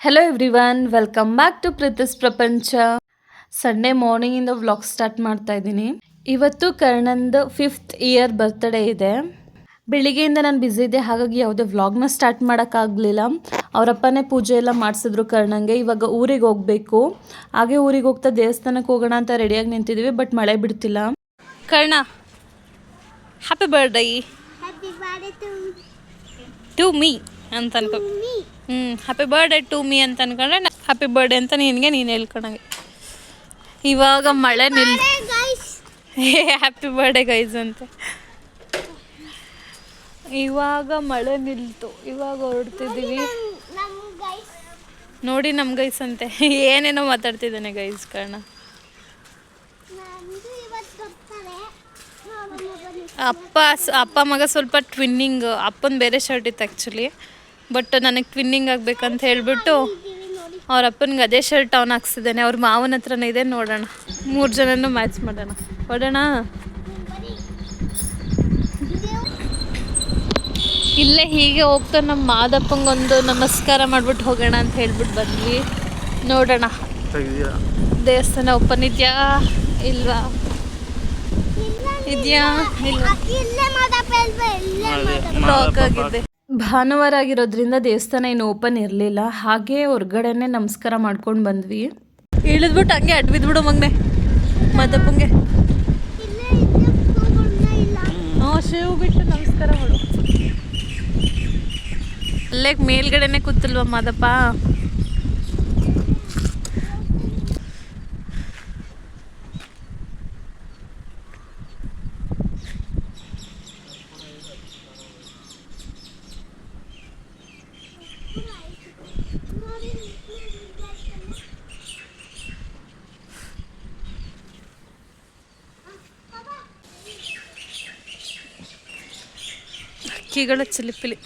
Hello everyone welcome back to Preethi's Prapancha Sunday ಮಾರ್ನಿಂಗಿಂದ vlog start ಮಾಡ್ತಾ ಇದ್ದೀನಿ. ಇವತ್ತು ಕರ್ಣಂದು fifth year birthday ಇದೆ. ಬೆಳಿಗ್ಗೆಯಿಂದ ನಾನು ಬ್ಯುಸಿ ಇದೆ ಹಾಗಾಗಿ ಯಾವುದೇ ವ್ಲಾಗ್ನ ಸ್ಟಾರ್ಟ್ ಮಾಡೋಕ್ಕಾಗಲಿಲ್ಲ ಅವರಪ್ಪನೇ ಪೂಜೆ ಎಲ್ಲ ಮಾಡಿಸಿದ್ರು ಕರ್ಣಂಗೆ ಇವಾಗ ಊರಿಗೆ ಹೋಗಬೇಕು. ಹಾಗೆ ಊರಿಗೆ ಹೋಗ್ತಾ ದೇವಸ್ಥಾನಕ್ಕೆ ಹೋಗೋಣ ಅಂತ ರೆಡಿಯಾಗಿ ನಿಂತಿದ್ದೀವಿ ಬಟ್ ಮಳೆ ಬಿಡ್ತಿಲ್ಲ. Karna happy birthday to me ಅಂತ ಅನ್ಕೋ. ಹ್ಞೂ ಹ್ಯಾಪಿ ಬರ್ಡೇ ಟು ಮೀ ಅಂತ ಅನ್ಕೊಂಡ್ರೆ ಹ್ಯಾಪಿ ಬರ್ಡೇ ಅಂತ ನಿನಗೆ ನೀನು ಹೇಳ್ಕೊಂಡಂಗೆ. ಇವಾಗ ಮಳೆ ನಿಲ್. ಹ್ಯಾಪಿ ಬರ್ಡೇ ಗೈಸ್ ಅಂತ. ಇವಾಗ ಮಳೆ ನಿಲ್ತು. ಇವಾಗ ಹೊರಡ್ತಿದ್ದೀವಿ. ನೋಡಿ ನಮ್ಮ ಗೈಸ್ ಅಂತೆ. ಏನೇನೋ ಮಾತಾಡ್ತಿದ್ದಾನೆ ಗೈಸ್ ಬರ್ತಾರೆ. ಅಪ್ಪ ಅಪ್ಪ ಮಗ ಸ್ವಲ್ಪ ಟ್ವಿನ್ನಿಂಗ್ ಅಪ್ಪನ ಬೇರೆ ಶರ್ಟ್ ಇತ್ತು ಆ್ಯಕ್ಚುಲಿ ಬಟ್ ನನಗೆ ಟ್ವಿನ್ನಿಂಗ್ ಆಗ್ಬೇಕಂತ ಹೇಳಿಬಿಟ್ಟು. ಅವ್ರ ಅಪ್ಪನಿಗೆ ಅದೇ ಶರ್ಟ್ ಅವನು ಹಾಕ್ಸಿದ್ದಾನೆ. ಅವ್ರ ಮಾವನ ಹತ್ರನೇ ಇದೆ ನೋಡೋಣ. ಮೂರು ಜನನೂ ಮ್ಯಾಚ್ ಮಾಡೋಣ. ಹೊಡೋಣ. ಇಲ್ಲೇ ಹೀಗೆ ಹೋಗ್ತಾ ನಮ್ಮ ಮಾದಪ್ಪಂಗೊಂದು ನಮಸ್ಕಾರ ಮಾಡ್ಬಿಟ್ಟು ಹೋಗೋಣ ಅಂತ ಹೇಳ್ಬಿಟ್ಟು ಬಂದ್ವಿ. ನೋಡೋಣ. ದೇವಸ್ಥಾನ ಓಪನ್ ಇದೆಯಾ? ಇಲ್ವಾ? ಇಲ್ಲ ಇದೆಯಾ? ಇಲ್ಲ ಅಕ್ಕಿ ಇಲ್ಲೇ ಮಾದಪ್ಪ ಇಲ್ವಾ? ಮಾದಪ್ಪ. ಬ್ಲಾಕ್ ಆಗಿದೆ. ಭಾನುವಾರ ಆಗಿರೋದ್ರಿಂದ ದೇವಸ್ಥಾನ ಏನು ಓಪನ್ ಇರಲಿಲ್ಲ, ಹಾಗೆ ಹೊರ್ಗಡೆನೆ ನಮಸ್ಕಾರ ಮಾಡ್ಕೊಂಡು ಬಂದ್ವಿ. ಇಳಿದ್ಬಿಟ್ಟು ಹಂಗೆ ಅಡ್ಬಿದ್ಬಿಡು ಮಗನೆ ಮದಪ್ಪಂಗೆ ಶಿವ್ ಬಿಟ್ಟು ನಮಸ್ಕಾರ ಮಾಡು. ಅಲ್ಲೇ ಮೇಲ್ಗಡೆನೆ ಕೂತಲ್ವ ಮಾದಪ್ಪ ನೋಡಿ, ಹಕ್ಕಿಗಳ ಚಿಲಿಪಿಲಿ.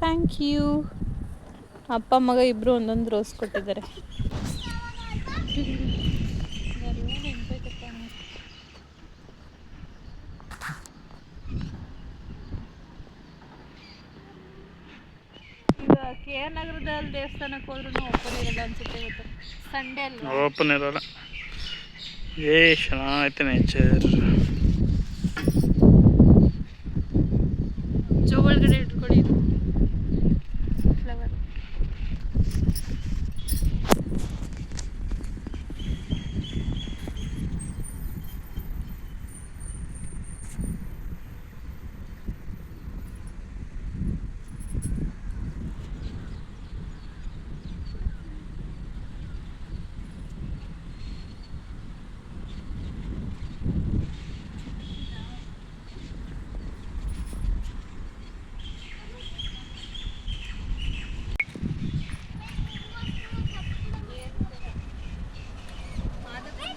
ಥ್ಯಾಂಕ್ ಯು ಅಪ್ಪ ಮಗ ಇಬ್ರು ಒಂದೊಂದು ರೋಸ್ ಕೊಟ್ಟಿದ್ದಾರೆ. ಈಗ ಕೆ ಆರ್ ನಗರದಲ್ಲಿ ದೇವಸ್ಥಾನಕ್ಕೆ ಹೋದ್ರೂ ಓಪನ್ ಇರಲ್ಲ ಅನ್ಸುತ್ತೆ ಇವತ್ತು. ಸಂಡೇ ಅಲ್ಲ ಓಪನ್ ಇರಲ್ಲ. ಏ ಚೆನ್ನಾಗೈತೆ ನೇಚರ್ ಜೋ ಒಳಗಡೆ ಇಟ್ಕೊಳ್ಳಿ ಇದು ಫ್ಲವರ್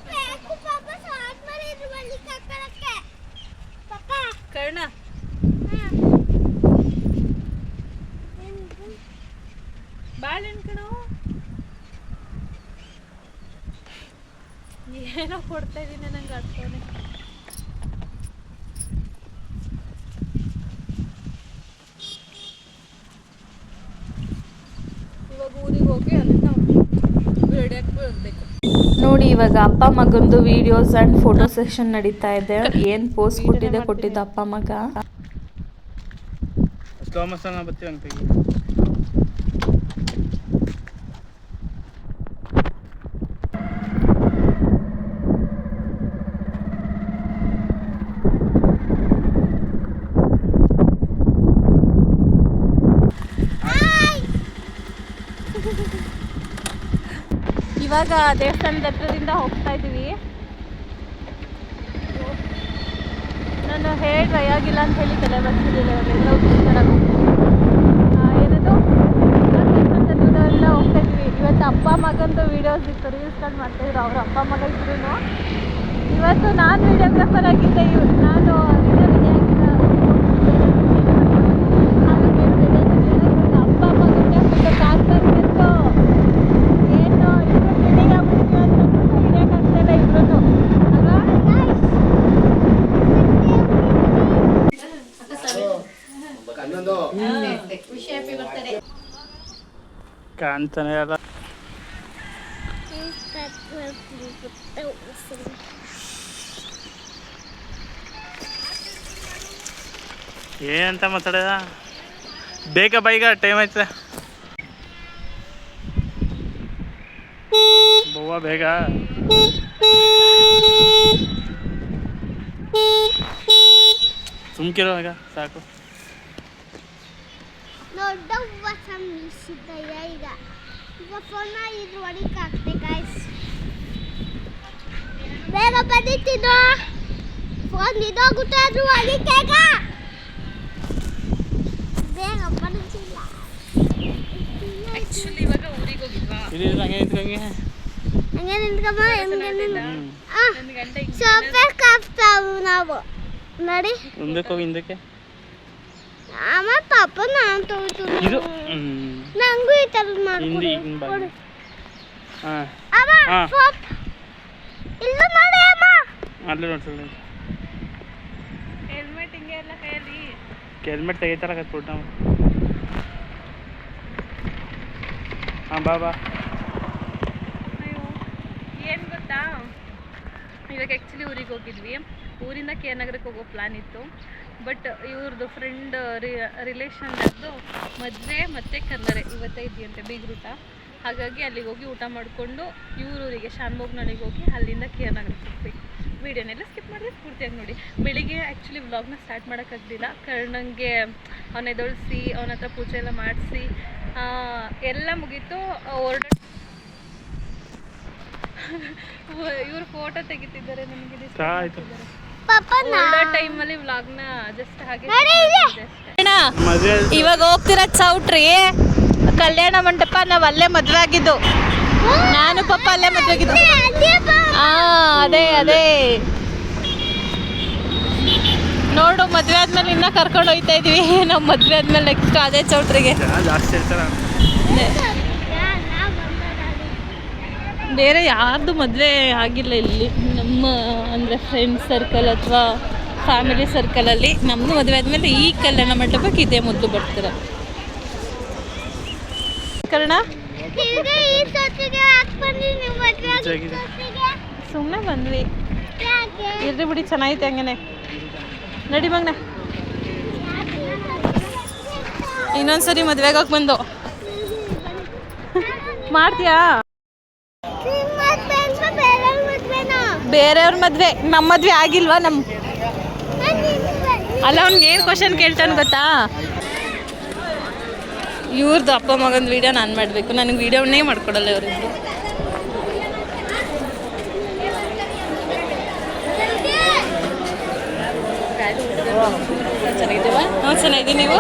ಬೇಕು ಪಾಪ ಸಾಕ್ ಮಾಡಿದ್ರು ಬಳ್ಳಿ ಕಕ್ಕಳಕ್ಕೆ. ಪಾಪ, ಕರ್ಣ ಹಾ. ಬಾಳೆಹಣ್ಣು ಕಣೋ ಏನೋ ಕೊಡ್ತಾ ಇದ್ದೀನಿ ನಂಗೆ ಅರ್ಥನೇ ಇವಾಗ ಊರಿಗೆ ಹೋಗಿ ಅಲ್ಲಿಂದ ರೆಡಿಯಾಗಿ ಬರಬೇಕು ನೋಡಿ ಇವಾಗ ಅಪ್ಪ ಮಗಂದು ವಿಡಿಯೋಸ್ ಅಂಡ್ ಫೋಟೋ ಸೆಷನ್ ನಡೀತಾ ಇದೆ. ಏನ್ ಪೋಸ್ಟ್ ಕೊಟ್ಟಿದೆ ಕೊಟ್ಟಿದ್ದ ಅಪ್ಪ ಮಗ? ಇವಾಗ ದೇವಸ್ಥಾನದ ಹತ್ರದಿಂದ ಹೋಗ್ತಾ ಇದ್ದೀವಿ. ನಾನು ಹೇಳಿ ಆಗಿಲ್ಲ ಅಂತ ಹೇಳಿ ತಲೆ ಹುಷಾರಾಗಿ ಏನದು? ಹೋಗ್ತಾ ಇದ್ವಿ ಇವತ್ತು ಅಪ್ಪ ಮಗಂದು ವೀಡಿಯೋಸ್ ಇತ್ತು ರೀಲ್ಸ್ ಕಂಡು ಮಾಡ್ತಾಯಿದ್ರು ಅವ್ರ. ಅಪ್ಪ ಮಗ ಇದ್ರು ಇವತ್ತು ನಾನು ವಿಡಿಯೋಗ್ರಾಫರ್ ಆಗಿದ್ದೆ. ನಾನು ವಿಡಿಯೋ ರೆಡಿ ಆಗಿಲ್ಲ ಹಾಗಾಗಿ ಏನು ready ಆಗಿರ್ಲಿಲ್ಲ. ಇವಾಗ ಅಪ್ಪ ಮಗಂದೇ ಫುಲ್ ಕಾಸ್ತಾರ ನಿಂತು ಏನು ಇಬ್ರು ಟ್ವಿನ್ನಿಂಗ್ ಆಗ್ಬಿಟ್ಟಿದ್ವಿ ಅಂತ ಅಂದ್ಬಿಟ್ಟು ಹಿಡಿಯೋಕ್ಕಾಗ್ತಾ ಇಲ್ಲ ಇಬ್ರು ಅಲ್ವಾ Guys, ಕಾಣ್ತಾನೆ ಅಲ್ಲ ಏನಂತ ಮಾತಾಡದ? ಬೇಗ ಬೈಗ ಟೈಮ್ ಆಯ್ತದ. ಬವ್ವ ಬೇಗ. ಸುಮ್ಕಿರೋ ಈಗ ಸಾಕು. ದೊಡ್ಡ ಹೊಸ ಮೀಸಿದ್ದಯ್ಯ ಈಗ. ಈಗ ಫೋನ್ ಇದು ಹೊಡಿಕ್ ಹಾಕ್ತೆ ಗಾಯ್ಸ್ ಬೇಗ ಬಂದಿತ್ತಿದ್ದು ಫೋನ್ ಇದೋಗುತ್ತೆ ಅದು ಹೊಡಿಕೇಗ ಬೇಗ. ಬಂದಿಲ್ಲ ಆ್ಯಕ್ಚುಲಿ ಇವಾಗ ಊರಿಗೆ ಹೋಗಿದ್ವಾ? ಹಂಗೆ ಹಂಗೆ. ನಿಂತ್ಕಮ್ಮ ಹೆಂಗೆ ಸೊಪ್ಪೆ ಕಾಪ್ತಾವು ನಾವು. ನೋಡಿ. ಹೋಗಿ ಹಿಂದಕ್ಕೆ. ಅಮ್ಮ ಪಾಪ ನಾನು ತಗೋತು ಇದು ನಂಗೂ ಈ ಥರದ್ದು ಮಾಡ್ಕೊಡು. ಕೊಡು. ಹಾಂ. ಅಮ್ಮ ಹಾ. ಸೊಪ್. ಇಲ್ಲ ನೋಡಿ ಅಮ್ಮ. ಅಲ್ಲೇ ನೋಡ್ಸಲ್ಲ ಹೆಲ್ಮೆಟ್ ಹಿಂಗೆ ಎಲ್ಲ ಕೈಯಲ್ಲಿ. ಹೆಲ್ಮೆಟ್ ತೆಗಿತಾರ ಕತ್ಬಿಟ್ಟು ನಾವು. ಹಾಂ ಬಾ ಬಾ. ಅಯ್ಯೋ ಏನು ಗೊತ್ತಾ? ಇವಾಗ ಆ್ಯಕ್ಚುಲಿ ಊರಿಗೆ ಹೋಗಿದ್ವಿ. ಊರಿಂದ ಕೆ ನಗರಕ್ಕೆ ಹೋಗೋ ಪ್ಲ್ಯಾನ್ ಇತ್ತು. ಬಟ್ ಇವ್ರದ್ದು ಫ್ರೆಂಡ್ ರಿಲೇಷನ್ದು ಮದುವೆ ಮತ್ತು ಕಲ್ಲರೆ ಇವತ್ತೇ ಇದೆಯಂತೆ ಬೀಗ್ರೂಟ. ಹಾಗಾಗಿ ಅಲ್ಲಿಗೆ ಹೋಗಿ ಊಟ ಮಾಡಿಕೊಂಡು ಇವರೂರಿಗೆ ಶಾನ್ಭೋಗ್ನಳಿಗೆ ಹೋಗಿ ಅಲ್ಲಿಂದ ಕೆ ನಗರಕ್ಕೆ ಹೋಗ್ತೀವಿ ವೀಡಿಯೋನೆಲ್ಲ ಸ್ಕಿಪ್ ಮಾಡಿದ್ರೆ ಪೂರ್ತಿಯಾಗಿ ನೋಡಿ. ಬೆಳಿಗ್ಗೆ ಆ್ಯಕ್ಚುಲಿ ವ್ಲಾಗ್ನ ಸ್ಟಾರ್ಟ್ ಮಾಡೋಕ್ಕಾಗಲಿಲ್ಲ. ಕರ್ಣಂಗೆ ಅವನ ಎದೊಳಿಸಿ, ಅವನ ಹತ್ರ ಪೂಜೆ ಎಲ್ಲ ಮಾಡಿಸಿ ಎಲ್ಲ ಮುಗೀತು. ಹೊರಡ ಇವ್ರು ಫೋಟೋ ತೆಗಿತಿದ್ದಾರೆ ಹೊರಡೋ ಟೈಮಲ್ಲಿ ವ್ಲಾಗ್ನ ಜಸ್ಟ್ ಹಾಗೆ ಇವಾಗ ಹೋಗ್ತಿರೋ ಚೌಟ್ರಿ? ಕಲ್ಯಾಣ ಮಂಟಪ ನಾವ್ ಅಲ್ಲೇ ಮದ್ವೆ ಆಗಿದ್ದು ನಾನು ಪಪ್ಪ ಅಲ್ಲೇ ಮದ್ವೆ ಆಗಿದ್ದು ಅದೇ ಅದೇ ನೋಡು ಮದ್ವೆ ಆದ್ಮೇಲೆ ಇನ್ನ ಕರ್ಕೊಂಡು ಹೋಯ್ತಾ ಇದೀವಿ. ನಾವು ಮದ್ವೆ ಆದ್ಮೇಲೆ ನೆಕ್ಸ್ಟ್ ಅದೇ ಚೌಟ್ರಿಗೆ. ಬೇರೆ ಯಾರ್ದು ಮದುವೆ ಆಗಿಲ್ಲ ಇಲ್ಲಿ. ನಮ್ಮ ಅಂದರೆ ಫ್ರೆಂಡ್ ಸರ್ಕಲ್ ಅಥವಾ ಫ್ಯಾಮಿಲಿ ಸರ್ಕಲಲ್ಲಿ ನಮ್ಮದು ಮದುವೆ ಆದಮೇಲೆ ಈ ಕಲ್ಯಾಣ ಮಂಟಪಕ್ಕೆ ಇದೇ ಮೊದಲು ಬರ್ತಾರೆ. ಕರ್ಣ? ತಿರ್ಗಾ ಈ ಸೊತ್ತಿಗೆ ಹಾಕ್ ಬಂದಿ ನೀವು ಮದ್ವೆ ಆಗಿದ್ ಚೆನ್ನಾಗಿದೆ. ಸೊತ್ತಿಗೆ. ಸುಮ್ಮನೆ ಬಂದ್ವಿ? ಇರ್ರಿ ಬಿಡಿ ಚೆನ್ನಾಗಿತ್ತು ಹಂಗೇನೆ. ನಡಿ ಮಗನ. ಇನ್ನೊಂದ್ಸರಿ ಮದ್ವೆಗೆ ಹೋಗಿ ಬಂದು. ಮಾಡ್ತೀಯಾ ನಿಮ್ ಮದ್ವೆ ಅಲ್ವಾ ಬೇರೆಯವ್ರ್ ಮದ್ವೆನಾ? ಬೇರೆಯವ್ರ ಮದುವೆ ನಮ್ಮ ಮದುವೆ ಆಗಿಲ್ವಾ ನಮ್ಮ ಅಲ್ಲ, ಅವ್ನಿಗೆ ಏನು ಕ್ವಶನ್ ಕೇಳ್ತಾನೆ ಗೊತ್ತಾ? ಇವ್ರದ್ದು ಅಪ್ಪ ಮಗನ ವಿಡಿಯೋ ನಾನು ಮಾಡಬೇಕು. ನನಗೆ ವಿಡಿಯೋನೇ ಮಾಡ್ಕೊಡಲ್ಲ ಇವರಿದ್ದು ಚೆನ್ನಾಗಿದ್ದೀವ? ಹ್ಞೂ ಚೆನ್ನಾಗಿದ್ದೀನಿ ನೀವು?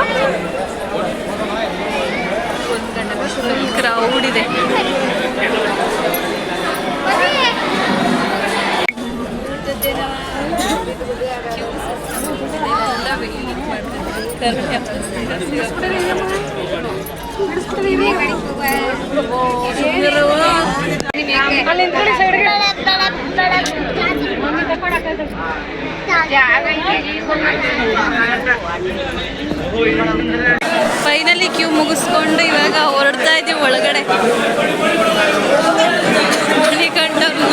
ಕ್ರೌಡ್ ಇದೆ. ಫೈನಲಿ ಕ್ಯೂ ಮುಗಿಸ್ಕೊಂಡು ಇವಾಗ ಹೊರಡ್ತಾ ಇದೀವಿ ಒಳಗಡೆ ಮಣಿಕಂಠವ್ರು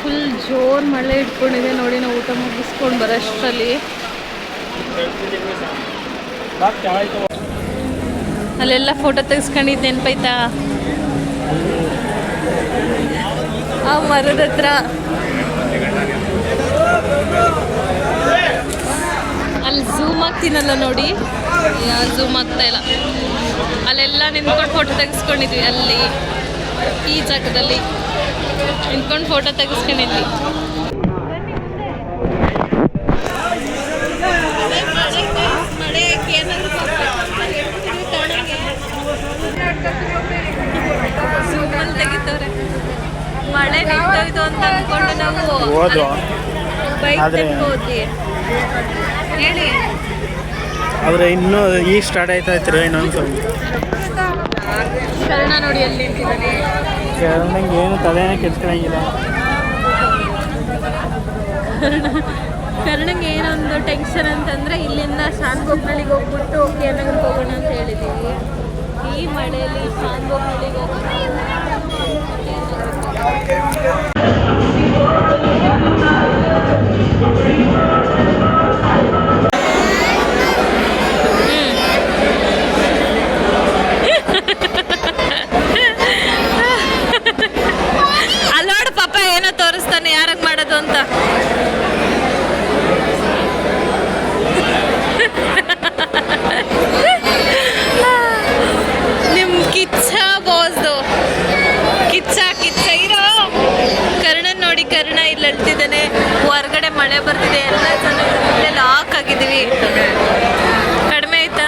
ಫುಲ್ ಜೋರ್ ಮಳೆ ಇಟ್ಕೊಂಡಿದೆ ನೋಡಿ, ನಾವು ಊಟ ಮುಗಿಸ್ಕೊಂಡು ಬರೋಷ್ಟರಲ್ಲಿ ಅಲ್ಲೆಲ್ಲ ಫೋಟೋ ತೆಗೆಸ್ಕೊಂಡಿದ್ದು ನೆನಪಾಯ್ತಾ ಆ ಮರದ ಹತ್ರ. ಅಲ್ಲಿ ಝೂಮ್ ಆಗ್ತೀನಲ್ಲ ನೋಡಿ. ಝೂಮ್ ಆಗ್ತಾ ಇಲ್ಲ. ಅಲ್ಲೆಲ್ಲ ನಿಂತ್ಕೊಂಡು ಫೋಟೋ ತೆಗೆಸ್ಕೊಂಡಿದ್ವಿ ಅಲ್ಲಿ, ಈ ಜಾಗದಲ್ಲಿ. ನಿಂತ್ಕೊಂಡು ಫೋಟೋ ತೆಗೆಸ್ಕೊಂಡಿದ್ವಿ. ತೆಗಿತವ್ರೆ ಮಳೆ ನಿಂತೋಯ್ತು ಅಂತ ಅನ್ಕೊಂಡು ನಾವು ಬೈಕ್ ಹೋದ್ವಿ. ಹೇಳಿ. ಆದ್ರೆ ಇನ್ನೂ ಈಗ ಸ್ಟಾರ್ಟ್ ಆಯ್ತಾ ಇತ್ತು ಇನ್ನೊಂದು ಕರ್ಣ ನೋಡಿ ಅಲ್ಲಿ ಕರ್ಣಂಗೆ ಏನು ತಲೆನೇ ಕೆಡ್ಸ್ಕೊಳಂಗಿಲ್ಲ. ಕರ್ಣಂಗೆ ಏನೊಂದು ಟೆನ್ಷನ್ ಅಂತಂದ್ರೆ ಇಲ್ಲಿಂದ ಶಾಂತಗೋಪ್ನಳ್ಳಿಗೆ ಹೋಗ್ಬಿಟ್ಟು ಕೇರಳಕ್ಕೆ ಹೋಗೋಣ ಅಂತ ಹೇಳಿದ್ದೀವಿ. ಮಳೆ ಬರ್ತಿದೆ, ಎಲ್ಲ ಜನ ಲಾಕ್ ಆಗಿದ್ದೀವಿ. ಕಡಿಮೆ ಆಯ್ತಾ.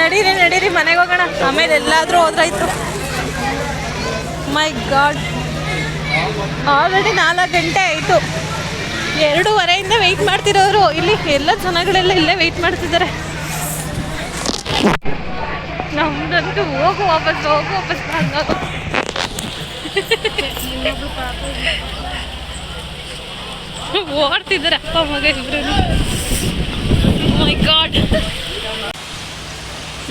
ನಡೀರಿ ನಡೀರಿ, ಮನೆಗೆ ಹೋಗೋಣ. ಆಮೇಲೆ ಎಲ್ಲಾದ್ರೂ ಹೋದ್ರಾಯ್ತು. ಮೈ ಗಾಡ್ ಆಲ್ರೆಡಿ ನಾಲ್ಕು ಗಂಟೆ ಆಯಿತು. ಎರಡೂವರೆಯಿಂದ ವೆಯ್ಟ್ ಮಾಡ್ತಿರೋರು. ಇಲ್ಲಿ ಎಲ್ಲ ಜನಗಳೆಲ್ಲ ಇಲ್ಲೇ ವೆಯ್ಟ್ ಮಾಡ್ತಿದ್ದಾರೆ. ನಮ್ದಂತೂ ಹೋಗು ವಾಪಸ್ ಹೋಗು ವಾಪಸ್ ಓಡ್ತಿದ್ದಾರೆ ಅಪ್ಪ, ಮಗ ಇಬ್ರು. ಮೈ ಗಾಡ್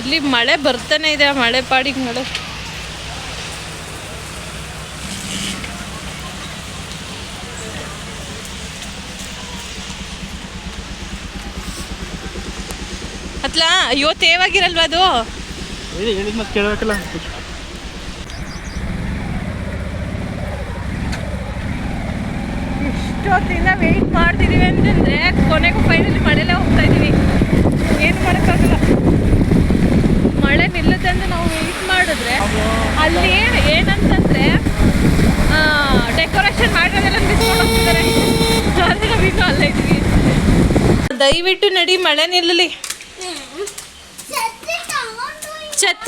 ಇಲ್ಲಿ ಮಳೆ ಬರ್ತಾನೆ ಇದೆ, ಆ ಮಳೆ ಪಾಡಿಗೆ ಮಳೆ. ಅತ್ಲಾ ಅಯ್ಯೋ ತೇವಾಗಿರಲ್ವಾ ಅದು? ಹೇಳಿ ಹೇಳಿದ ಮತ್ತೆ ಕೇಳಬೇಕಲ್ಲ. ಇಷ್ಟೊತ್ತಿಂದ ವೆಯ್ಟ್ ಮಾಡ್ತಿದೀವಿ ಅಂತಂದ್ರೆ ಕೊನೆಗೂ ಫೈನಲಿ ಮಳೆಲೇ ಹೋಗ್ತಾ ಇದೀವಿ. ಏನು ಮಾಡೋಕ್ಕಾಗಲ್ಲ. ಮಳೆ ನಿಲ್ಲುತ್ತೆ ನಾವು ವೆಯ್ಟ್ ಮಾಡಿದ್ರೆ ಅಲ್ಲಿ ಏನು ಏನಂತಂದ್ರೆ ಡೆಕೋರೇಷನ್ ಮಾಡಿರೋದೆಲ್ಲ ಬಿಸ್ಕೊಂಡು ಹೋಗ್ತಿದ್ದಾರೆ. ಆದರೆ ನಾವು ಇನ್ನೂ ಅಲ್ಲೇ ದಯವಿಟ್ಟು ನಡಿ ಮಳೆ ನಿಲ್ಲಲಿ ಛತ್ರಿ ತಗೊಂಡು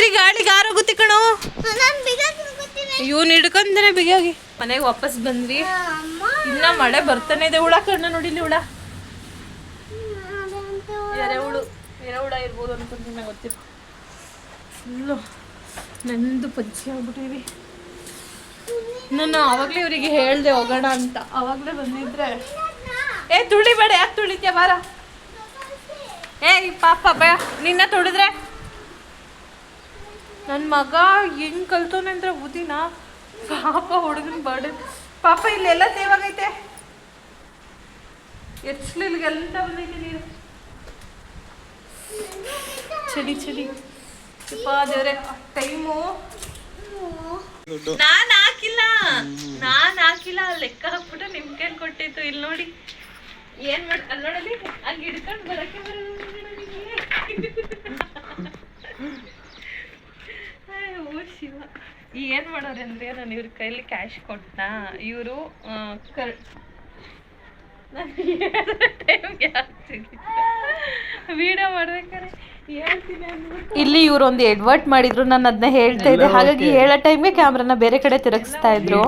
ಛತ್ರಿ ಗಾಳಿಗೆ ಆರೋಗುತ್ತೆ ಕಣೋ? ಇವ್ನು ಹಿಡ್ಕೊಂತಾನೆ ಬಿಗಿಯಾಗಿ. ಮನೆಗೆ ವಾಪಸ್ ಬಂದ್ವಿ. ಇನ್ನ ಮಳೆ ಬರ್ತಾನೆ ಇದೆ. ಹುಳ ಕಣ್ಣ ನೋಡಿಲಿ ಹುಳ. ಉಳು ಎರೆಹುಳು ಎರೆಹುಳ ಇರ್ಬೋದು ಅನ್ಕೊಂತೀನಿ ನಂಗೆ ಗೊತ್ತಿಲ್ಲ. ಫುಲ್ಲು ನಂದು ಪಜ್ಜಿ ಆಗ್ಬಿಟ್ಟಿವಿ ನಾನು ಆವಾಗಲೇ ಇವರಿಗೆ ಹೇಳ್ದೆ ಹೋಗೋಣ ಅಂತ. ಆವಾಗಲೇ ಬಂದಿದ್ರೆ. ಏ ತುಳಿಬೇಡ ಯಾಕೆ ತುಳಿತ್ಯ? ಬಾರ. ಏ ಪಾಪ ನಿನ್ನ ತುಳಿದ್ರೆ? ನನ್ನ ಮಗ ಹೆಂಗ್ ಕಲ್ತೋನಂದ್ರೆ ಅಂದ್ರೆ ಪಾಪ ಹುಡುಗನ ಬರ್ಡ್. ಪಾಪ ಇಲ್ಲೆಲ್ಲ ತೇವಾಗೈತೆ ಎಚ್ಲಿಲ್ಗೆಲ್ಲ ಬಂದೈತೆ ನೀರು ಚಳಿ ಚಳಿ. ಯಪ್ಪ ದೇವ್ರೆ ಟೈಮು. ನಾನ್ ಹಾಕಿಲ್ಲ. ನಾನ್ ಹಾಕಿಲ್ಲ. ಲೆಕ್ಕ ಹಾಕ್ಬಿಟ್ಟು ನಿಮ್ ಕೈಲಿ ಕೊಟ್ಟಿತ್ತು ಇಲ್ಲಿ ನೋಡಿ. ಏನ್ ಮಾಡ್ ಅಲ್ಲಿ ನೋಡಲಿ ಹಂಗೆ ಹಿಡ್ಕೊಂಡು ಬರಕ್ಕೆ ಬರಲ್ಲ ಓ ಶಿವ ಏನ್ ಮಾಡೋರು ಅಂದ್ರೆ ನಾನು ಇವ್ರ ಕೈಲಿ ಕ್ಯಾಶ್ ಕೊಟ್ಟ ಇವರು ಕರ್ ವಿಡಿಯೋ ಮಾಡ್ಬೇಕಾರೆ ಹೇಳ್ತೀನಿ ಅಂದ್ಬಿಟ್ಟು. ಇಲ್ಲಿ ಇವ್ರು ಒಂದು ಎಡ್ವರ್ಟ್ ಮಾಡಿದ್ರು ನಾನು ಅದನ್ನ ಹೇಳ್ತಾ ಇದ್ದೆ. ಹಾಗಾಗಿ ಹೇಳೋ ಟೈಮ್ಗೆ ಕ್ಯಾಮ್ರಾನ ಬೇರೆ ಕಡೆ ತಿರುಗಿಸ್ತಾ ಇದ್ರು.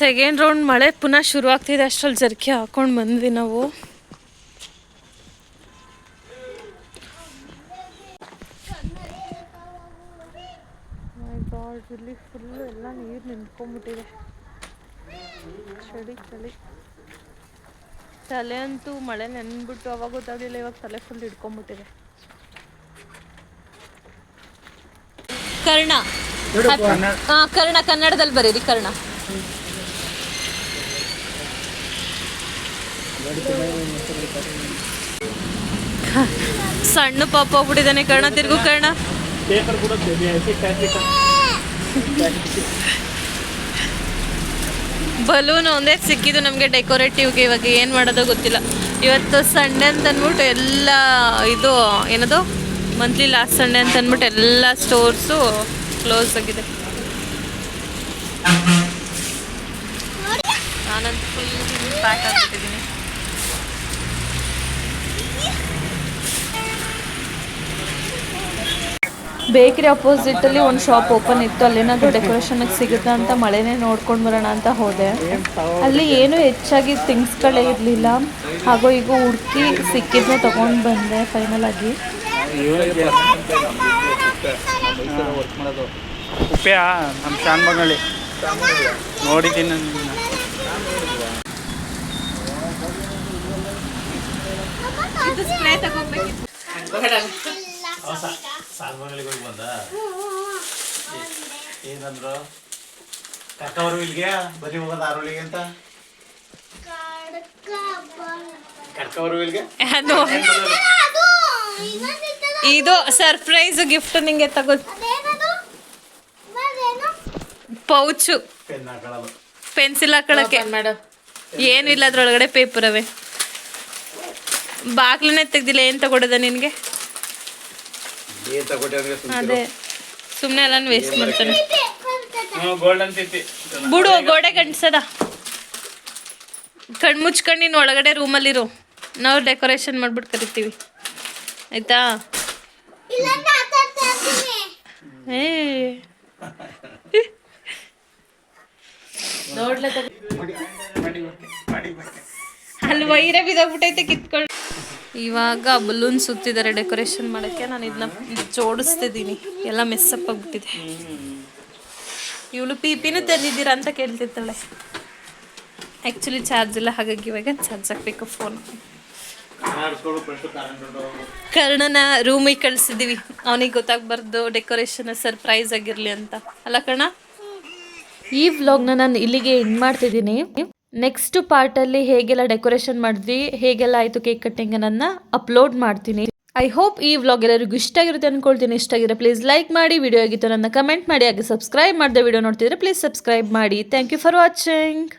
ಸೆಕೆಂಡ್ ರೌಂಡ್ ಮಳೆ ಪುನಃ ಶುರು ಆಗ್ತಿದೆ ಅಷ್ಟ್ರಲ್ಲಿ ಜರ್ಕಿ ಹಾಕೊಂಡು ಬಂದ್ವಿ ನಾವು. ಇಲ್ಲಿ ಫುಲ್ಲು ಎಲ್ಲ ನೀರು ನಿಂತ್ಕೊಂಡ್ಬಿಟ್ಟಿದೆ. ಚಳಿ ಚಳಿ. ತಲೆ ಅಂತೂ ಮಳೆ ನೆನ್ಬಿಟ್ಟು ಅವಾಗ ಗೊತ್ತಾಗಲಿಲ್ಲ ಇವಾಗ ತಲೆ ಫುಲ್ ಹಿಡ್ಕೊಂಡ್ಬಿಟ್ಟಿದೆ. ಕರ್ಣ. ಹಾ ಕರ್ಣ. ಕನ್ನಡದಲ್ಲಿ ಬರೀರಿ ಕರ್ಣ. ಸಣ್ಣ ಪಾಪ ಹೋಗ್ಬಿಟ್ಟಿದ್ದಾನೆ ಕರ್ಣ ತಿರ್ಗು ಕರ್ಣ. ಬಲೂನ್ ಒಂದೇ ಸಿಕ್ಕಿದ್ದು ನಮಗೆ ಡೆಕೋರೇಟಿವ್ಗೆ ಇವಾಗ ಏನು ಮಾಡೋದೋ ಗೊತ್ತಿಲ್ಲ. ಇವತ್ತು ಸಂಡೆ ಅಂತ ಅಂದ್ಬಿಟ್ಟು ಎಲ್ಲ ಇದು ಏನದು? ಮಂತ್ಲಿ ಲಾಸ್ಟ್ ಸಂಡೆ ಅಂತ ಅಂದ್ಬಿಟ್ಟು ಎಲ್ಲ ಸ್ಟೋರ್ಸು ಕ್ಲೋಸ್ ಆಗಿದೆ. ನಾನಂತೂ ಫುಲ್ ಪ್ಯಾಕ್ ಆಗ್ಬಿಟ್ಟಿದ್ದೀನಿ ಬೇಕ್ರಿ ಅಪೋಸಿಟಲ್ಲಿ ಒಂದು ಶಾಪ್ ಓಪನ್ ಇತ್ತು. ಅಲ್ಲೇನಾದರೂ ಡೆಕೋರೇಷನ್ ಸಿಗುತ್ತಾ ಅಂತ ಮಳೆನೇ ನೋಡ್ಕೊಂಡು ಬರೋಣ ಅಂತ ಹೋದೆ. ಅಲ್ಲಿ ಏನು ಹೆಚ್ಚಾಗಿ ಥಿಂಗ್ಸ್ಗಳೇ ಇರಲಿಲ್ಲ. ಹಾಗೂ ಈಗ ಹುಡುಕಿ ಸಿಕ್ಕಿದ್ನ ತೊಗೊಂಡು ಬಂದೆ ಫೈನಲ್ ಆಗಿ. ಉಪ್ಪ್ಯಾ? ನಮ್ಮ ನೋಡಿದ್ದೀನಿ ನಿನ್ನ. ಸಾಲ್ಮಂಗಲಿಗೆ ಹೋಗಿ ಬಂದ? ಏನಂದ್ರು? ಕಕ್ಕವರು ಇಲ್ಲಿಗೆ ಬರೀ ಹೋಗೋದು ಆರೋಳಿಗೆ ಅಂತ? ಕರ್ಕವರು ಇಲ್ಲಿಗೆ? ಅದು. ಇದು ಸರ್ಪ್ರೈಸ್ ಗಿಫ್ಟ್ ನಿಂಗೆ ತಗೋ ಪೌಚು. ಪೆನ್ಸಿಲ್ ಹಾಕೊಳಕ್ಕೆ ಏನು ಇಲ್ಲ ಅದ್ರೊಳಗಡೆ ಪೇಪರ್ ಅವೆ ಬಾಗ್ಲನ್ನೇ ತೆಗ್ದಿಲ್ಲ ಏನು ತಗೊಡದ ನಿನಗೆ ಏನ್ ತಗೊಟ್ಟೆ ಅಂದ್ರೆ ಸುಮ್ನೆ ಅದೇ. ಸುಮ್ಮನೆ ಎಲ್ಲ ವೇಸ್ಟ್ ಮಾಡ್ತಾನೆ. ಬಿಡು ಗೋಡೆ ಗಂಟ್ಸದ ಕಣ್ ಮುಚ್ಕೊಂಡು ನೀನು ಒಳಗಡೆ ರೂಮಲ್ಲಿರು ನಾವು ಡೆಕೋರೇಷನ್ ಮಾಡ್ಬಿಟ್ಟು ಕರಿತೀವಿ. ಆಯ್ತಾ? ಏ. ಅಲ್ಲಿ ವೈರ ಬಿದ್ದೋಗ್ಬಿಟ್ಟೈತೆ ಕಿತ್ಕೊಂಡು ಇವಾಗ ಬಲೂನ್ ಸುತ್ತಿದ್ದಾರೆ ಡೆಕೋರೇಷನ್ ಮಾಡೋಕ್ಕೆ. ನಾನು ಇದನ್ನ ಜೋಡಿಸ್ತಿದ್ದೀನಿ. ಎಲ್ಲ ಮೆಸ್ಸಪ್ ಆಗ್ಬಿಟ್ಟಿದೆ. ಇವಳು ಪಿ ಪಿನೂ ತಂದಿದ್ದೀರಾ ಅಂತ ಕೇಳ್ತಿರ್ತಾಳೆ. ಆ್ಯಕ್ಚುಲಿ ಚಾರ್ಜ್ ಇಲ್ಲ, ಹಾಗಾಗಿ ಇವಾಗ ಚಾರ್ಜ್ ಹಾಕ್ಬೇಕು ಫೋನ್ ಕರ್ಣನ ರೂಮಿಗೆ ಕಳಿಸಿದ್ದೀವಿ. ಅವನಿಗೆ ಗೊತ್ತಾಗ್ಬಾರ್ದು ಡೆಕೋರೇಷನ್ ಸರ್ಪ್ರೈಸ್ ಆಗಿರಲಿ ಅಂತ. ಅಲ್ಲ ಕಣ ಈ ವ್ಲಾಗ್ನ ನಾನು ಇಲ್ಲಿಗೆ ಎಂಡ್ ಮಾಡ್ತಿದ್ದೀನಿ. ನೆಕ್ಸ್ಟ್ ಪಾರ್ಟಲ್ಲಿ ಹೇಗೆಲ್ಲ ಡೆಕೋರೇಷನ್ ಮಾಡಿದ್ವಿ, ಹೇಗೆಲ್ಲ ಆಯಿತು ಕೇಕ್ ಕಟ್ಟಿಂಗ್ ನನ್ನ ಅಪ್ಲೋಡ್ ಮಾಡ್ತೀನಿ. ಐ ಹೋಪ್ ಈ ವ್ಲಾಗ್ ಎಲ್ಲರಿಗೂ ಇಷ್ಟ ಆಗಿರುತ್ತೆ ಅನ್ಕೊಳ್ತೀನಿ. ಇಷ್ಟ ಆಗಿರೋ ಪ್ಲೀಸ್ ಲೈಕ್ ಮಾಡಿ ವಿಡಿಯೋ ಆಗಿತ್ತು ನನ್ನ ಕಮೆಂಟ್ ಮಾಡಿ, ಹಾಗೆ ಸಬ್ಸ್ಕ್ರೈಬ್ ಮಾಡಿದೆ ವಿಡಿಯೋ ನೋಡ್ತಿದ್ರೆ ಪ್ಲೀಸ್ ಸಬ್ಸ್ಕ್ರೈಬ್ ಮಾಡಿ. Thank you for watching